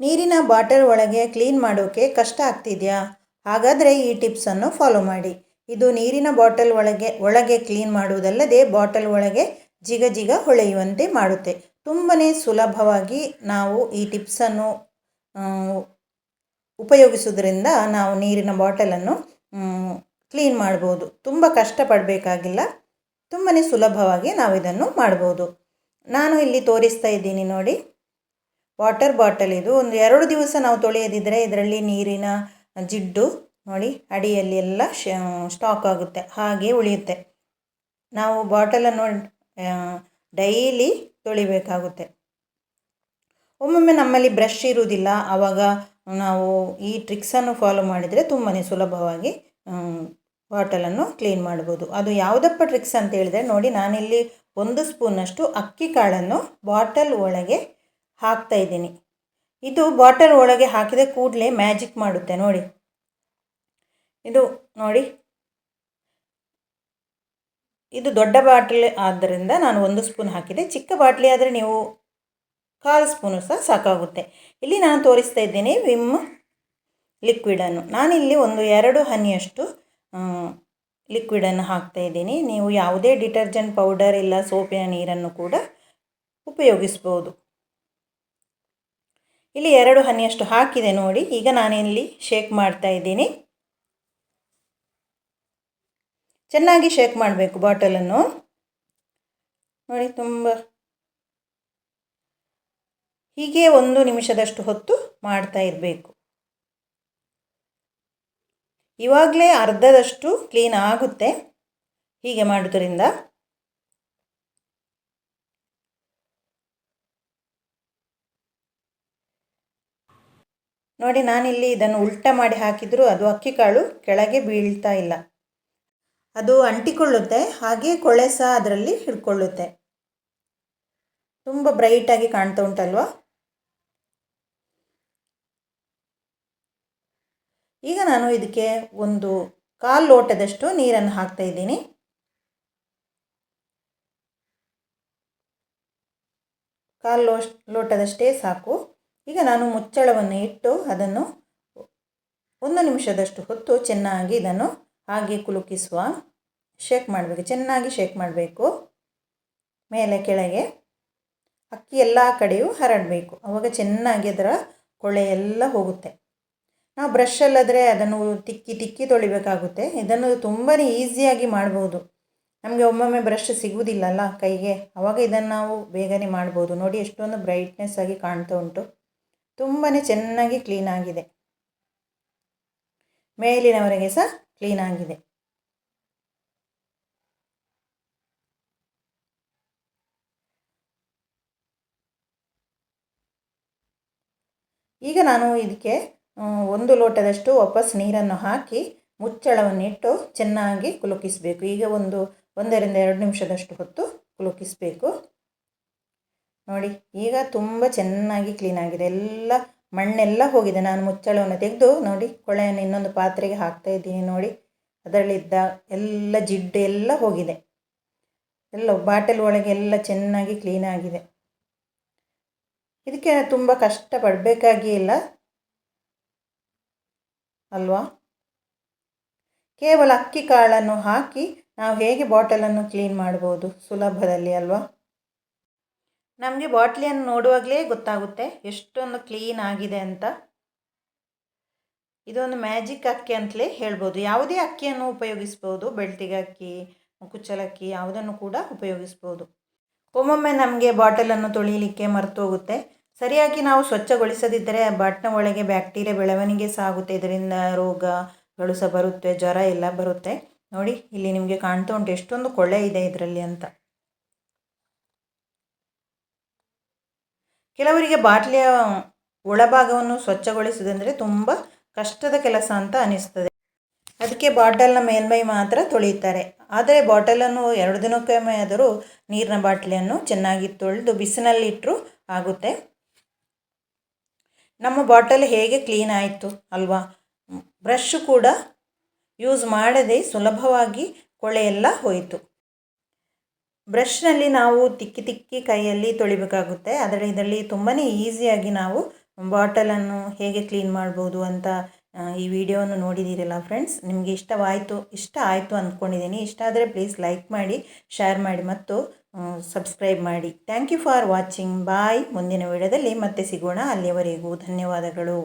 ನೀರಿನ ಬಾಟಲ್ ಒಳಗೆ ಕ್ಲೀನ್ ಮಾಡೋಕ್ಕೆ ಕಷ್ಟ ಆಗ್ತಿದೆಯಾ? ಹಾಗಾದರೆ ಈ ಟಿಪ್ಸನ್ನು ಫಾಲೋ ಮಾಡಿ. ಇದು ನೀರಿನ ಬಾಟಲ್ ಒಳಗೆ ಒಳಗೆ ಕ್ಲೀನ್ ಮಾಡುವುದಲ್ಲದೆ ಬಾಟಲ್ ಒಳಗೆ ಜಿಗ ಜಿಗ ಹೊಳೆಯುವಂತೆ ಮಾಡುತ್ತೆ. ತುಂಬಾ ಸುಲಭವಾಗಿ ನಾವು ಈ ಟಿಪ್ಸನ್ನು ಉಪಯೋಗಿಸುವುದರಿಂದ ನಾವು ನೀರಿನ ಬಾಟಲನ್ನು ಕ್ಲೀನ್ ಮಾಡ್ಬೋದು. ತುಂಬ ಕಷ್ಟಪಡಬೇಕಾಗಿಲ್ಲ. ತುಂಬಾ ಸುಲಭವಾಗಿ ನಾವು ಇದನ್ನು ಮಾಡ್ಬೋದು. ನಾನು ಇಲ್ಲಿ ತೋರಿಸ್ತಾ ಇದ್ದೀನಿ ನೋಡಿ. ವಾಟರ್ ಬಾಟಲ್ ಇದು. ಒಂದು ಎರಡು ದಿವಸ ನಾವು ತೊಳೆಯದಿದ್ದರೆ ಇದರಲ್ಲಿ ನೀರಿನ ಜಿಡ್ಡು ನೋಡಿ ಅಡಿಯಲ್ಲಿ ಎಲ್ಲ ಸ್ಟಾಕ್ ಆಗುತ್ತೆ. ಹಾಗೆ ಉಳಿಯುತ್ತೆ. ನಾವು ಬಾಟಲನ್ನು ಡೈಲಿ ತೊಳಿಬೇಕಾಗುತ್ತೆ. ಒಮ್ಮೊಮ್ಮೆ ನಮ್ಮಲ್ಲಿ ಬ್ರಷ್ ಇರುವುದಿಲ್ಲ. ಆವಾಗ ನಾವು ಈ ಟ್ರಿಕ್ಸನ್ನು ಫಾಲೋ ಮಾಡಿದರೆ ತುಂಬಾ ಸುಲಭವಾಗಿ ಬಾಟಲನ್ನು ಕ್ಲೀನ್ ಮಾಡ್ಬೋದು. ಅದು ಯಾವುದಪ್ಪ ಟ್ರಿಕ್ಸ್ ಅಂತ ಹೇಳಿದರೆ ನೋಡಿ ನಾನಿಲ್ಲಿ ಒಂದು ಸ್ಪೂನಷ್ಟು ಅಕ್ಕಿ ಕಾಳನ್ನು ಬಾಟಲ್ ಒಳಗೆ ಹಾಕ್ತಾ ಇದ್ದೀನಿ. ಇದು ಬಾಟಲ್ ಒಳಗೆ ಹಾಕಿದ ಕೂಡಲೇ ಮ್ಯಾಜಿಕ್ ಮಾಡುತ್ತೆ ನೋಡಿ. ಇದು ನೋಡಿ. ಇದು ದೊಡ್ಡ ಬಾಟ್ಲಿ ಆದ್ದರಿಂದ ನಾನು ಒಂದು ಸ್ಪೂನ್ ಹಾಕಿದೆ. ಚಿಕ್ಕ ಬಾಟ್ಲಿ ಆದರೆ ನೀವು ಕಾಲು ಸ್ಪೂನು ಸಹ ಸಾಕಾಗುತ್ತೆ. ಇಲ್ಲಿ ನಾನು ತೋರಿಸ್ತಾ ಇದ್ದೀನಿ ವಿಮ್ ಲಿಕ್ವಿಡನ್ನು ನಾನಿಲ್ಲಿ ಒಂದು ಎರಡು ಹನಿಯಷ್ಟು ಲಿಕ್ವಿಡನ್ನು ಹಾಕ್ತಾ ಇದ್ದೀನಿ. ನೀವು ಯಾವುದೇ ಡಿಟರ್ಜೆಂಟ್ ಪೌಡರ್ ಇಲ್ಲ ಸೋಪಿನ ನೀರನ್ನು ಕೂಡ ಉಪಯೋಗಿಸ್ಬೋದು. ಇಲ್ಲಿ ಎರಡು ಹನಿಯಷ್ಟು ಹಾಕಿದೆ ನೋಡಿ. ಈಗ ನಾನಿಲ್ಲಿ ಶೇಕ್ ಮಾಡ್ತಾ ಇದ್ದೀನಿ. ಚೆನ್ನಾಗಿ ಶೇಕ್ ಮಾಡಬೇಕು ಬಾಟಲನ್ನು ನೋಡಿ ತುಂಬ ಹೀಗೆ ಒಂದು ನಿಮಿಷದಷ್ಟು ಹೊತ್ತು ಮಾಡ್ತಾ ಇರಬೇಕು. ಇವಾಗಲೇ ಅರ್ಧದಷ್ಟು ಕ್ಲೀನ್ ಆಗುತ್ತೆ. ಹೀಗೆ ಮಾಡೋದ್ರಿಂದ ನೋಡಿ, ನಾನಿಲ್ಲಿ ಇದನ್ನು ಉಲ್ಟ ಮಾಡಿ ಹಾಕಿದರೂ ಅದು ಅಕ್ಕಿ ಕಾಳು ಕೆಳಗೆ ಬೀಳ್ತಾ ಇಲ್ಲ. ಅದು ಅಂಟಿಕೊಳ್ಳುತ್ತೆ, ಹಾಗೆ ಕೊಳೆ ಸಹ ಅದರಲ್ಲಿ ಹಿಡ್ಕೊಳ್ಳುತ್ತೆ. ತುಂಬ ಬ್ರೈಟಾಗಿ ಕಾಣ್ತಾ ಉಂಟಲ್ವಾ? ಈಗ ನಾನು ಇದಕ್ಕೆ ಒಂದು ಕಾಲು ಲೋಟದಷ್ಟು ನೀರನ್ನು ಹಾಕ್ತಾ ಇದ್ದೀನಿ. ಕಾಲು ಲೋಟದಷ್ಟೇ ಸಾಕು. ಈಗ ನಾನು ಮುಚ್ಚಳವನ್ನು ಇಟ್ಟು ಅದನ್ನು ಒಂದು ನಿಮಿಷದಷ್ಟು ಹೊತ್ತು ಚೆನ್ನಾಗಿ ಇದನ್ನು ಹಾಗೆ ಕುಲುಕಿಸುವ ಶೇಕ್ ಮಾಡಬೇಕು, ಚೆನ್ನಾಗಿ ಶೇಕ್ ಮಾಡಬೇಕು. ಮೇಲೆ ಕೆಳಗೆ ಅಕ್ಕಿ ಎಲ್ಲ ಕಡೆಯೂ ಹರಡಬೇಕು. ಆವಾಗ ಚೆನ್ನಾಗಿ ಅದರ ಕೊಳೆ ಎಲ್ಲ ಹೋಗುತ್ತೆ. ನಾವು ಬ್ರಷಲ್ಲಾದರೆ ಅದನ್ನು ತಿಕ್ಕಿ ತಿಕ್ಕಿ ತೊಳಿಬೇಕಾಗುತ್ತೆ. ಇದನ್ನು ತುಂಬಾ ಈಸಿಯಾಗಿ ಮಾಡ್ಬೋದು. ನಮಗೆ ಒಮ್ಮೊಮ್ಮೆ ಬ್ರಷ್ ಸಿಗುವುದಿಲ್ಲಲ್ಲ ಕೈಗೆ. ಆವಾಗ ಇದನ್ನು ನಾವು ಬೇಗನೆ ಮಾಡ್ಬೋದು. ನೋಡಿ ಎಷ್ಟೊಂದು ಬ್ರೈಟ್ನೆಸ್ ಆಗಿ ಕಾಣ್ತಾ ಉಂಟು. ತುಂಬಾ ಚೆನ್ನಾಗಿ ಕ್ಲೀನ್ ಆಗಿದೆ. ಮೇಲಿನವರೆಗೆ ಸಹ ಕ್ಲೀನ್ ಆಗಿದೆ. ಈಗ ನಾನು ಇದಕ್ಕೆ ಒಂದು ಲೋಟದಷ್ಟು ವಾಪಸ್ ನೀರನ್ನು ಹಾಕಿ ಮುಚ್ಚಳವನ್ನಿಟ್ಟು ಚೆನ್ನಾಗಿ ಕುಲುಕಿಸಬೇಕು. ಈಗ ಒಂದು ಒಂದರಿಂದ ಎರಡು ನಿಮಿಷದಷ್ಟು ಹೊತ್ತು ಕುಲುಕಿಸಬೇಕು. ನೋಡಿ, ಈಗ ತುಂಬ ಚೆನ್ನಾಗಿ ಕ್ಲೀನ್ ಆಗಿದೆ. ಎಲ್ಲ ಮಣ್ಣೆಲ್ಲ ಹೋಗಿದೆ. ನಾನು ಮುಚ್ಚಳವನ್ನು ತೆಗೆದು ನೋಡಿ, ಕೊಳೆಯನ್ನು ಇನ್ನೊಂದು ಪಾತ್ರೆಗೆ ಹಾಕ್ತಾ ಇದ್ದೀನಿ ನೋಡಿ. ಅದರಲ್ಲಿದ್ದ ಎಲ್ಲ ಜಿಡ್ಡು ಎಲ್ಲ ಹೋಗಿದೆ. ಎಲ್ಲ ಬಾಟಲ್ ಒಳಗೆ ಎಲ್ಲ ಚೆನ್ನಾಗಿ ಕ್ಲೀನ್ ಆಗಿದೆ. ಇದಕ್ಕೆ ತುಂಬ ಕಷ್ಟಪಡಬೇಕಾಗಿ ಇಲ್ಲ. ಅಲ್ವಾ? ಕೇವಲ ಅಕ್ಕಿ ಕಾಳನ್ನು ಹಾಕಿ ನಾವು ಹೇಗೆ ಬಾಟಲನ್ನು ಕ್ಲೀನ್ ಮಾಡ್ಬೋದು? ಸುಲಭದಲ್ಲಿ ಅಲ್ವಾ? ನಮಗೆ ಬಾಟ್ಲಿಯನ್ನು ನೋಡುವಾಗಲೇ ಗೊತ್ತಾಗುತ್ತೆ ಎಷ್ಟೊಂದು ಕ್ಲೀನ್ ಆಗಿದೆ ಅಂತ. ಇದೊಂದು ಮ್ಯಾಜಿಕ್ ಅಕ್ಕಿ ಅಂತಲೇ ಹೇಳ್ಬೋದು. ಯಾವುದೇ ಅಕ್ಕಿಯನ್ನು ಉಪಯೋಗಿಸ್ಬೋದು, ಬೆಳ್ತಿಗೆ ಅಕ್ಕಿ ಕುಚ್ಚಲಕ್ಕಿ ಯಾವುದನ್ನು ಕೂಡ ಉಪಯೋಗಿಸ್ಬೋದು. ಒಮ್ಮೊಮ್ಮೆ ನಮಗೆ ಬಾಟಲನ್ನು ತೊಳಿಲಿಕ್ಕೆ ಮರ್ತೋಗುತ್ತೆ. ಸರಿಯಾಗಿ ನಾವು ಸ್ವಚ್ಛಗೊಳಿಸದಿದ್ದರೆ ಬಾಟ್ನ ಒಳಗೆ ಬ್ಯಾಕ್ಟೀರಿಯಾ ಬೆಳವಣಿಗೆ ಸಹ ಆಗುತ್ತೆ ಇದರಿಂದ ರೋಗಗಳು ಸಹ ಬರುತ್ತೆ, ಜ್ವರ ಎಲ್ಲ ಬರುತ್ತೆ. ನೋಡಿ, ಇಲ್ಲಿ ನಿಮಗೆ ಕಾಣ್ತಾ ಉಂಟು ಎಷ್ಟೊಂದು ಕೊಳೆ ಇದೆ ಇದರಲ್ಲಿ ಅಂತ. ಕೆಲವರಿಗೆ ಬಾಟ್ಲಿಯ ಒಳಭಾಗವನ್ನು ಸ್ವಚ್ಛಗೊಳಿಸುವುದಂದರೆ ತುಂಬ ಕಷ್ಟದ ಕೆಲಸ ಅಂತ ಅನಿಸ್ತದೆ. ಅದಕ್ಕೆ ಬಾಟಲ್ನ ಮೇಲ್ಮೈ ಮಾತ್ರ ತೊಳೆಯುತ್ತಾರೆ. ಆದರೆ ಬಾಟಲನ್ನು ಎರಡು ದಿನಕ್ಕೊಮ್ಮೆ ಆದರೂ ನೀರಿನ ಬಾಟಲಿಯನ್ನು ಚೆನ್ನಾಗಿ ತೊಳೆದು ಬಿಸಿನಲ್ಲಿಟ್ಟರೂ ಆಗುತ್ತೆ. ನಮ್ಮ ಬಾಟಲ್ ಹೇಗೆ ಕ್ಲೀನ್ ಆಯಿತು ಅಲ್ವಾ? ಬ್ರಷ್ ಕೂಡ ಯೂಸ್ ಮಾಡದೆ ಸುಲಭವಾಗಿ ಕೊಳೆಯೆಲ್ಲ ಹೋಯಿತು. ಬ್ರಷ್ನಲ್ಲಿ ನಾವು ತಿಕ್ಕಿ ತಿಕ್ಕಿ ಕೈಯಲ್ಲಿ ತೊಳಿಬೇಕಾಗುತ್ತೆ. ಆದರೆ ಇದರಲ್ಲಿ ತುಂಬಾ ಈಸಿಯಾಗಿ ನಾವು ಬಾಟಲನ್ನು ಹೇಗೆ ಕ್ಲೀನ್ ಮಾಡ್ಬೋದು ಅಂತ ಈ ವಿಡಿಯೋವನ್ನು ನೋಡಿದ್ದೀರಲ್ಲ ಫ್ರೆಂಡ್ಸ್? ನಿಮಗೆ ಇಷ್ಟವಾಯಿತು, ಇಷ್ಟ ಆಯಿತು ಅಂದ್ಕೊಂಡಿದ್ದೀನಿ. ಇಷ್ಟ ಆದರೆ ಪ್ಲೀಸ್ ಲೈಕ್ ಮಾಡಿ, ಶೇರ್ ಮಾಡಿ ಮತ್ತು ಸಬ್ಸ್ಕ್ರೈಬ್ ಮಾಡಿ. Thank you for watching. Bye. ಮುಂದಿನ ವಿಡಿಯೋದಲ್ಲಿ ಮತ್ತೆ ಸಿಗೋಣ. ಅಲ್ಲಿಯವರೆಗೂ ಧನ್ಯವಾದಗಳು.